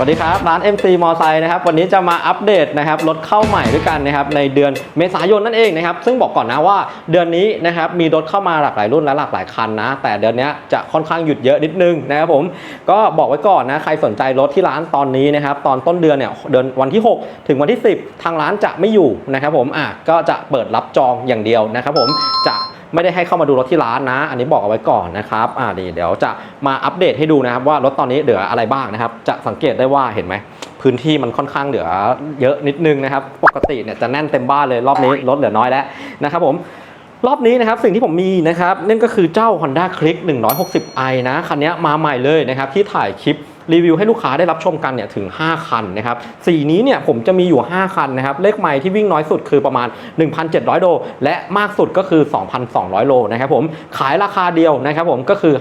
สวัสดีครับ ร้าน MC มอไซค์นะครับ วันนี้จะมาอัปเดตนะครับรถเข้าใหม่ด้วยกันนะครับในเดือนเมษายนนั่นเองนะครับซึ่งบอกก่อนนะว่าเดือนนี้นะครับมีรถเข้ามาหลากหลายรุ่นและหลากหลายคันนะ แต่เดือนนี้จะค่อนข้างหยุดเยอะนิดนึงนะครับผมก็บอกไว้ก่อนนะใครสนใจรถที่ร้านตอนนี้นะครับตอนต้นเดือนเนี่ยเดือนวันที่ 6 ถึงวันที่ 10 ทางร้านจะไม่อยู่นะครับผมอะก็จะเปิดรับจองอย่างเดียวนะครับผมจะ ไม่ได้ให้เข้ามาดูรถที่ร้านนะ อันนี้บอกเอาไว้ก่อนนะครับอ่านี่เดี๋ยวจะมาอัปเดตให้ดูนะครับ ว่ารถตอนนี้เหลืออะไรบ้างนะครับ จะสังเกตได้ว่าเห็นไหมพื้นที่มันค่อนข้างเหลือเยอะนิดนึงนะครับ ปกติเนี่ยจะแน่นเต็มบ้านเลยรอบนี้รถเหลือน้อยแล้วนะครับผมรอบนี้นะครับสิ่งที่ผมมีนะครับนั่นก็คือเจ้า Honda Click 160i นะคันนี้มาใหม่เลยนะครับที่ถ่ายคลิป รีวิวให้ลูกค้าได้รับชมกันเนี่ยถึง 5 คันนะครับสีนี้เนี่ยผมจะมีอยู่ 5 คันนะครับเลขไมล์ที่วิ่งน้อยสุดคือประมาณ 1,700 โลและมากสุดก็คือ 2,200 โลนะครับผมขายราคาเดียวนะครับผมก็คือ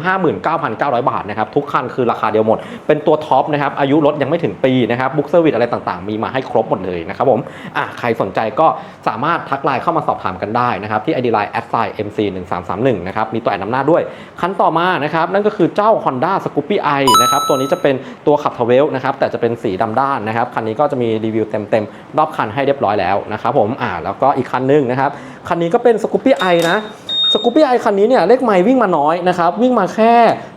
59,900 บาทนะครับทุกคันคือราคาเดียวหมด เป็นตัวท็อปนะครับอายุรถยังไม่ถึงปีนะครับบุ๊กเซอร์วิสอะไรต่างๆ มีมาให้ครบหมดเลยนะครับผมอะใครสนใจก็สามารถทักไลน์เข้ามาสอบถามกันได้นะครับที่ ID Line at MC 1 3 3 1นะครับมีตัวแอนนำหน้าด้วย คันต่อมานะครับนั่นก็คือเจ้า Honda Scoopy i นะครับตัวนี้จะเป็นตัวขับทเวลนะครับแต่จะเป็นสีดำด้านนะครับคันนี้ก็จะมีรีวิวเต็มๆรอบคันให้เรียบร้อยแล้วนะครับผมอ่าแล้วก็อีกคันหนึงนะครับคันนี้ก็เป็น Scoopy i นะสกูปปี้ไอคันนี้เนี่ยเลขไมล์วิ่งมาน้อยนะครับวิ่งมาแค่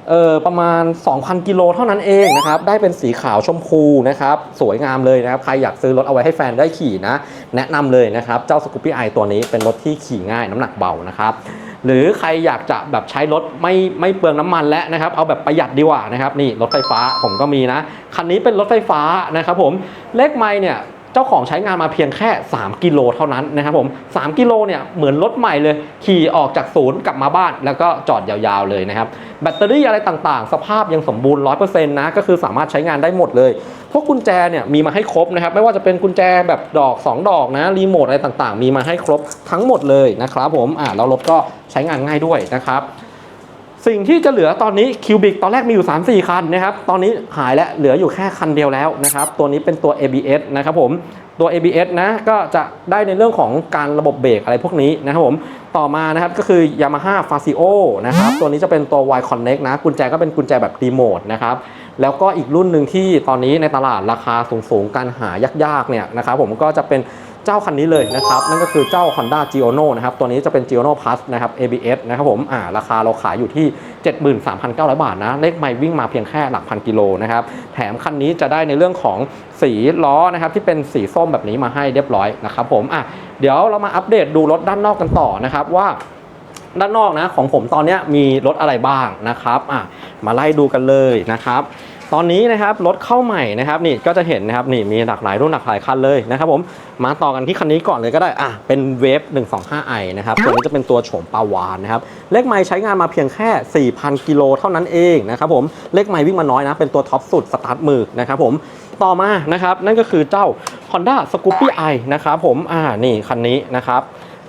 เออประมาณ 2,000 กิโลเท่านั้นเองนะครับได้เป็นสีขาวชมพูนะครับสวยงามเลยนะครับใครอยากซื้อรถเอาไว้ให้แฟนได้ขี่นะ แนะนำเลยนะครับ เจ้า Scoopy i ตัวนี้เป็นรถที่ขี่ง่ายน้ำหนักเบานะครับ หรือใครอยากจะแบบใช้รถไม่ไม่เปลืองน้ำมันแล้วนะครับ เอาแบบประหยัดดีกว่านะครับนี่รถไฟฟ้าผมก็มีนะ คันนี้เป็นรถไฟฟ้านะครับผมเลขไมล์เนี่ยเจ้าของใช้งานมาเพียงแค่ 3 กิโลเท่านั้นนะครับผม 3 กิโลเนี่ยเหมือนรถใหม่เลย ขี่ออกจากศูนย์กลับมาบ้านแล้วก็จอดยาวๆเลยนะครับ แบตเตอรี่อะไรต่างๆ สภาพยังสมบูรณ์ 100%นะ ก็คือสามารถใช้งานได้หมดเลย พวกกุญแจเนี่ยมีมาให้ครบนะครับ ไม่ว่าจะเป็นกุญแจแบบดอก 2 ดอกนะรีโมทอะไรต่างๆ มีมาให้ครบทั้งหมดเลยนะครับผมอ่าแล้วรถก็ใช้งานง่ายด้วยนะครับสิ่งที่จะเหลือตอนนี้คิวบิกตอนแรกมีอยู่ 3 4 คันนะครับ ตอนนี้หายแล้วเหลืออยู่แค่คันเดียวแล้วนะครับ ตัวนี้เป็นตัว ABS นะครับผม ตัว ABS นะก็จะได้ในเรื่องของการระบบเบรกอะไรพวกนี้นะครับผมต่อมานะครับก็คือ Yamaha f a s i o นะครับตัวนี้จะเป็นตัว Y Connect นะ กุญแจก็เป็นกุญแจแบบรีโมทนะครับแล้วก็อีกรุ่นหนึ่งที่ตอนนี้ในตลาดราคาสูงๆการหายากๆเนี่ยนะครับผมก็จะเป็น เจ้าคันนี้เลยนะครับนั่นก็คือเจ้า Honda Giono นะครับตัวนี้จะเป็น Giono Plus นะครับ ABS นะครับผมอ่าราคาเราขายอยู่ที่ 73,900 บาทนะเลขไมล์วิ่งมาเพียงแค่หลักพันกิโลนะครับแถมคันนี้จะได้ในเรื่องของสีล้อนะครับที่เป็นสีส้มแบบนี้มาให้เรียบร้อยนะครับผมอะเดี๋ยวเรามาอัปเดตดูรถด้านนอกกันต่อนะครับว่าด้านนอกนะของผมตอนนี้มีรถอะไรบ้างนะครับอะมาไล่ดูกันเลยนะครับ ตอนนี้นะครับรถเข้าใหม่นะครับนี่ก็จะเห็นนะครับนี่มีหลากหลายรุ่นหลากหลายคันเลยนะครับผมมาต่อกันที่คันนี้ก่อนเลยก็ได้อะเป็นเวฟ 125i นะครับตัวนี้จะเป็นตัวโฉมปาวานนะครับเลขไมล์ใช้งานมาเพียงแค่ 4,000 กิโลเท่านั้นเองนะครับผมเลขไมล์วิ่งมาน้อยนะ เป็นตัวท็อปสุดสตาร์ทมือนะครับผมต่อมานะครับนั่นก็คือเจ้า Honda Scoopy i นะครับผมอ่านี่คันนี้นะครับ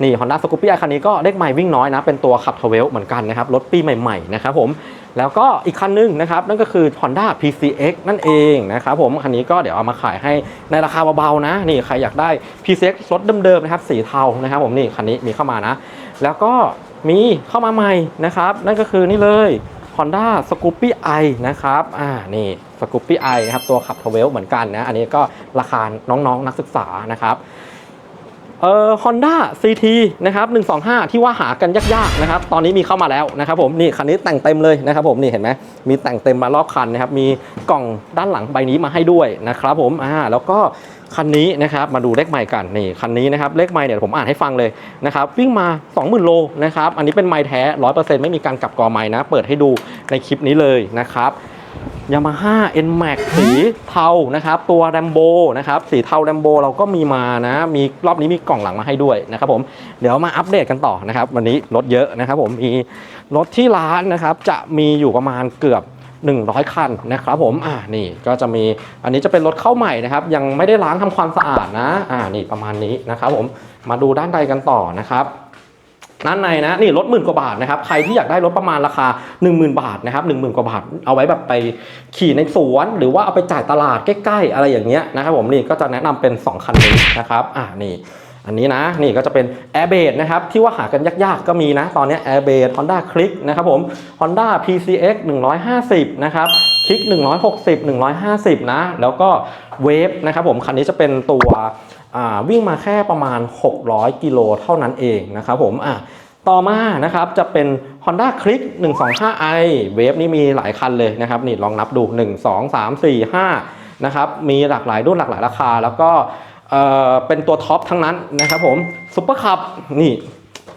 นี่ Honda Scoopy i คันนี้ก็เลขไมล์วิ่งน้อยนะ เป็นตัวขับทเวลเหมือนกันนะครับ รถปีใหม่ๆนะครับผม แล้วก็อีกคันหนึงนะครับ นั่นก็คือ Honda PCX นั่นเองนะครับผม คันนี้ก็เดี๋ยวเอามาขายให้ในราคาเบาๆนะ นี่ใครอยากได้ PCX รถเดิมๆนะครับสีเทานะครับผมนี่คันนี้มีเข้ามานะ แล้วก็มีเข้ามาใหม่นะครับ นั่นก็คือนี่เลย Honda Scoopy i นะครับ อ่า นี่ Scoopy i นะครับ ตัวขับทเวลเหมือนกันนะ อันนี้ก็ราคาน้องๆนักศึกษานะครับ เอ่อ Honda CT นะครับ125 ที่ว่าหากันยากๆนะครับ ตอนนี้มีเข้ามาแล้วนะครับผม นี่คันนี้แต่งเต็มเลยนะครับผม นี่เห็นไหม มีแต่งเต็มมารอบคันนะครับ มีกล่องด้านหลังใบนี้มาให้ด้วยนะครับผม อ่า แล้วก็คันนี้นะครับมาดูเลขไมล์กันนี่คันนี้นะครับเลขไมล์เนี่ยผมอ่านให้ฟังเลยนะครับวิ่งมา 20,000 โลนะครับอันนี้เป็นไมล์แท้ 100%ไม่มีการกลับกอไมล์นะ เปิดให้ดูในคลิปนี้เลยนะครับ ยามาฮ่า NMAX สีเทานะครับ ตัวแรมโบนะครับ สีเทาแรมโบเราก็มีมานะ มีรอบนี้มีกล่องหลังมาให้ด้วยนะครับผม เดี๋ยวมาอัปเดตกันต่อนะครับ วันนี้รถเยอะนะครับผม มีรถที่ร้านนะครับ จะมีอยู่ประมาณเกือบ100 คันนะครับผม อ่า นี่ก็จะมี อันนี้จะเป็นรถเข้าใหม่นะครับ ยังไม่ได้ล้างทำความสะอาดนะ อ่า นี่ประมาณนี้นะครับผม มาดูด้านใดกันต่อนะครับ ด้านในนะนี่รถหมื่นกว่าบาทนะครับใครที่อยากได้รถประมาณราคา 10,000 บาทนะครับ10,000กว่าบาท เอาไว้แบบไปขี่ในสวน หรือว่าเอาไปจ่ายตลาดใกล้ๆ อะไรอย่างเงี้ยนะครับผมนี่ก็จะแนะนำเป็น 2 คันนี้นะครับอ่านี่อันนี้นะนี่ก็จะเป็น Air b a s นะครับที่ว่าหากันยากๆ ก็มีนะ ตอนนี้ Air b a s Honda Click นะครับผม Honda PCX 150 นะครับคลิก160 150 นะ แล้วก็เวฟนะครับผม คันนี้จะเป็นตัว วิ่งมาแค่ประมาณ 600 กิโลเท่านั้นเองนะครับผมอะต่อมานะครับจะเป็น Honda Click 125i เวฟนี่มีหลายคันเลยนะครับนี่ลองนับดู 1 2 3 4 5นะครับมีหลากหลายรุ่นหลากหลายราคา แล้วก็เอ่อเป็นตัวท็อปทั้งนั้นนะครับผมซุปเปอร์คับนี่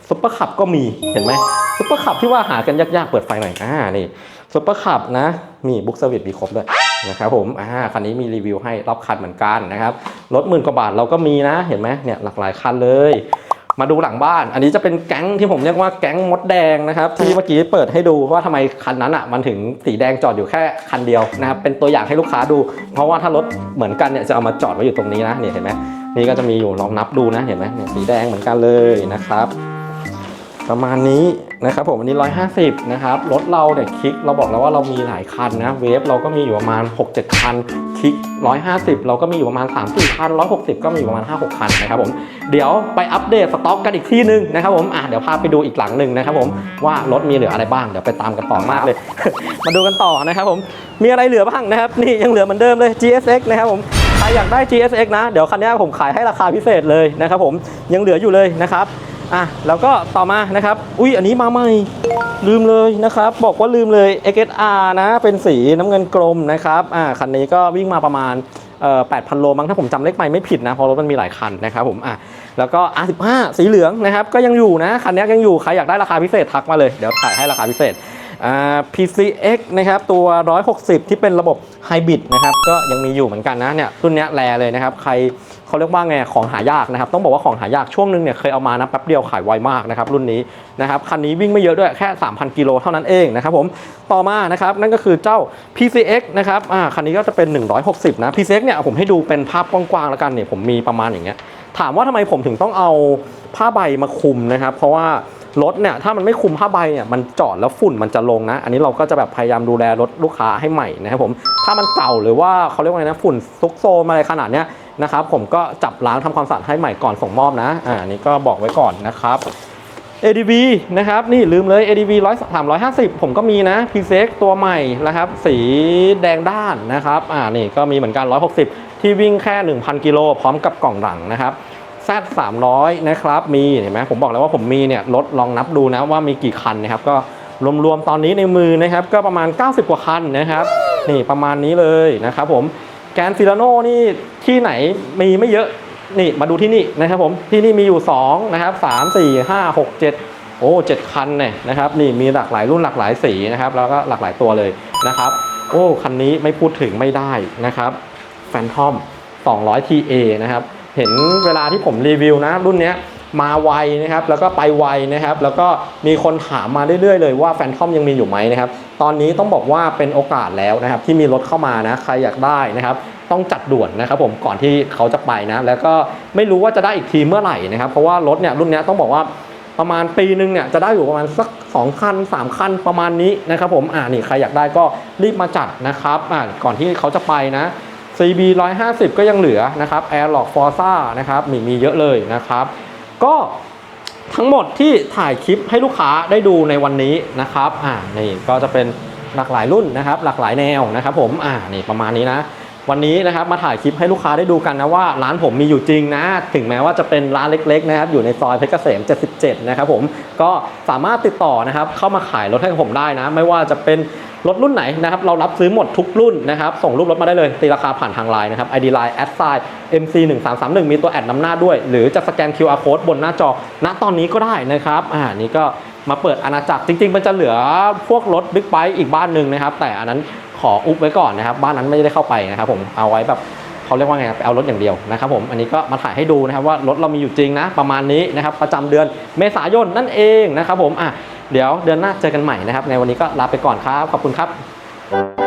ซุปเปอร์คับก็มีเห็นไหมซุปเปอร์คับที่ว่าหากันยากๆเปิดไฟหน่อยอ่านี่ซุปเปอร์คับนะมีบุ๊กเซอร์วิสมีครบด้วย นะครับผมอ่าคันนี้มีรีวิวให้รอบคันเหมือนกันนะครับรถหมื่นกว่าบาทเราก็มีนะเห็นไหมเนี่ยหลากหลายคันเลย มาดูหลังบ้าน อันนี้จะเป็นแก๊งที่ผมเรียกว่าแก๊งมดแดงนะครับที่เมื่อกี้เปิดให้ดูว่าทำไมคันนั้นอะมันถึงสีแดงจอดอยู่แค่คันเดียวนะครับเป็นตัวอย่างให้ลูกค้าดู เพราะว่าถ้ารถเหมือนกันเนี่ยจะเอามาจอดไว้อยู่ตรงนี้นะเนี่ยเห็นไหมนี่ก็จะมีอยู่ลองนับดูนะเห็นไหมเนี่ยสีแดงเหมือนกันเลยนะครับ ประมาณนี้นะครับผมอันนี้ 150 นะครับ รถเราเนี่ยคลิกเราบอกแล้วว่าเรามีหลายคันนะ เวฟเราก็มีอยู่ประมาณ 6-7 คัน คลิก 150 เราก็มีอยู่ประมาณ 3-4 คัน 160 ก็มีอยู่ประมาณ 5-6 คันนะครับผม เดี๋ยวไปอัปเดตสต็อกกันอีกที่หนึ่งนะครับผม อะเดี๋ยวพาไปดูอีกหลังหนึ่งนะครับผมว่ารถมีเหลืออะไรบ้าง เดี๋ยวไปตามกันต่อมากเลย มาดูกันต่อนะครับผม มีอะไรเหลือบ้างนะครับ นี่ยังเหลือเหมือนเดิมเลย GSX นะครับผมใครอยากได้ GSX นะ เดี๋ยวคันนี้ผมขายให้ราคาพิเศษเลยนะครับผม ยังเหลืออยู่เลยนะครับ อะแล้วก็ต่อมานะครับ อุ้ยอันนี้มาใหม่ ลืมเลยนะครับ บอกว่าลืมเลย XSR นะ เป็นสีน้ำเงินกรมนะครับอ่าคันนี้ก็วิ่งมาประมาณเอ่อ8,000โลมั้งถ้าผมจำเลขไม่ไม่ผิดนะเพราะรถมันมีหลายคันนะครับผมอะแล้วก็ R15 สีเหลืองนะครับก็ยังอยู่นะคันนี้ยังอยู่ใครอยากได้ราคาพิเศษทักมาเลยเดี๋ยวถ่ายให้ราคาพิเศษ PCX นะครับตัว 160 ที่เป็นระบบไฮบริดนะครับก็ยังมีอยู่เหมือนกันนะเนี่ยรุ่นนี้แรเลยนะครับใครเขาเรียกว่าไงของหายากนะครับต้องบอกว่าของหายากช่วงหนึงเนี่ยเคยเอามานะแป๊บเดียวขายไวมากนะครับรุ่นนี้นะครับคันนี้วิ่งไม่เยอะด้วยแค่ 3,000 กิโลเท่านั้นเองนะครับผมต่อมานะครับนั่นก็คือเจ้า PCX นะครับอ่าคันนี้ก็จะเป็น 160 นะ PCX เนี่ยผมให้ดูเป็นภาพกว้างๆแล้วกันเนี่ยผมมีประมาณอย่างเงี้ยถามว่าทำไมผมถึงต้องเอาผ้าใบมาคลุมนะครับ เพราะว่า รถเนี่ยถ้ามันไม่คุมผ้าใบเนี่ยมันจอดแล้วฝุ่นมันจะลงนะ อันนี้เราก็จะแบบพยายามดูแลรถลูกค้าให้ใหม่นะครับผมถ้ามันเก่าหรือว่าเขาเรียกว่าไงนะฝุ่นซุกโซมอะไรขนาดเนี้ยนะครับผมก็จับล้างทำความสะอาดให้ใหม่ก่อนส่งมอบนะอ่านี่ก็บอกไว้ก่อนนะครับ ADV นะครับนี่ลืมเลย ADV 100 350 ผมก็มีนะ p c x ตัวใหม่นะครับ สีแดงด้านนะครับอ่านี่ก็มีเหมือนกัน 160 ที่วิ่งแค่ 1,000 กิโลพร้อมกับกล่องหลังนะครับ Z 300นะครับ มีเห็นไหมผมบอกแล้วว่าผมมีเนี่ยรถลองนับดูนะว่ามีกี่คันนะครับ ก็รวมๆตอนนี้ในมือนะครับ ก็ประมาณ 90 กว่าคันนะครับ นี่ประมาณนี้เลยนะครับผมแกนฟิลาโน่นี่ที่ไหนมีไม่เยอะนี่มาดูที่นี่นะครับผมที่นี่มีอยู่2นะครับ3 4 5 6 7 โอ้ 7 คันเนี่ยนะครับ นี่มีหลากหลายรุ่นหลากหลายสีนะครับ แล้วก็หลากหลายตัวเลยนะครับ โอ้ คันนี้ไม่พูดถึงไม่ได้นะครับแฟนทอม 200 TA นะครับ เห็นเวลาที่ผมรีวิวนะรุ่นนี้มาไวนะครับแล้วก็ไปไวนะครับแล้วก็มีคนถามมาเรื่อยๆ เลยว่าแฟนทอมยังมีอยู่ไหมนะครับตอนนี้ต้องบอกว่าเป็นโอกาสแล้วนะครับที่มีรถเข้ามานะใครอยากได้นะครับต้องจัดด่วนนะครับผมก่อนที่เขาจะไปนะแล้วก็ไม่รู้ว่าจะได้อีกทีเมื่อไหร่นะครับเพราะว่ารถเนี่ยรุ่นนี้ต้องบอกว่าประมาณปีหนึ่งเนี่ยจะได้อยู่ประมาณสัก2คัน3คันประมาณนี้นะครับผมอ่านี่ใครอยากได้ก็รีบมาจัดนะครับอ่าก่อนที่เขาจะไปนะ CB 150 ก็ยังเหลือนะครับ Airlock Forza นะครับมีมีเยอะเลยนะครับ ก็ทั้งหมดที่ถ่ายคลิปให้ลูกค้าได้ดูในวันนี้นะครับ อ่า นี่ก็จะเป็นหลากหลายรุ่นนะครับ หลากหลายแนวนะครับผม อ่า นี่ประมาณนี้นะ วันนี้นะครับมาถ่ายคลิปให้ลูกค้าได้ดูกันนะว่าร้านผมมีอยู่จริงนะ ถึงแม้ว่าจะเป็นร้านเล็กๆนะครับอยู่ในซอยเพชรเกษม 77 นะครับผมก็สามารถติดต่อนะครับเข้ามาขายรถให้ผมได้นะ ไม่ว่าจะเป็นรถรุ่นไหนนะครับเรารับซื้อหมดทุกรุ่นนะครับส่งรูปรถมาได้เลยตีราคาผ่านทางไลน์นะครับ ID Line a d s i MC 1 3 3 1มีตัวแอดนำหน้าด้วย หรือจะสแกน QR code บนหน้าจอณตอนนี้ก็ได้นะครับอ่านี่ก็มาเปิดอาณาจักรจริง ๆ มันจะเหลือพวกรถบิ๊กไบค์อีกบ้านหนึ่งนะครับ แต่อันนั้น ออุบไว้ก่อนนะครับ บ้านนั้นไม่ได้เข้าไปนะครับ ผมเอาไว้แบบเขาเรียกว่าไงครับเอารถอย่างเดียวนะครับผมอันนี้ก็มาถ่ายให้ดูนะครับว่ารถเรามีอยู่จริงนะ ประมาณนี้นะครับประจำเดือนเมษายนนั่นเองนะครับผมอะเดี๋ยวเดือนหน้าเจอกันใหม่นะครับ ในวันนี้ก็ลาไปก่อนครับขอบคุณครับ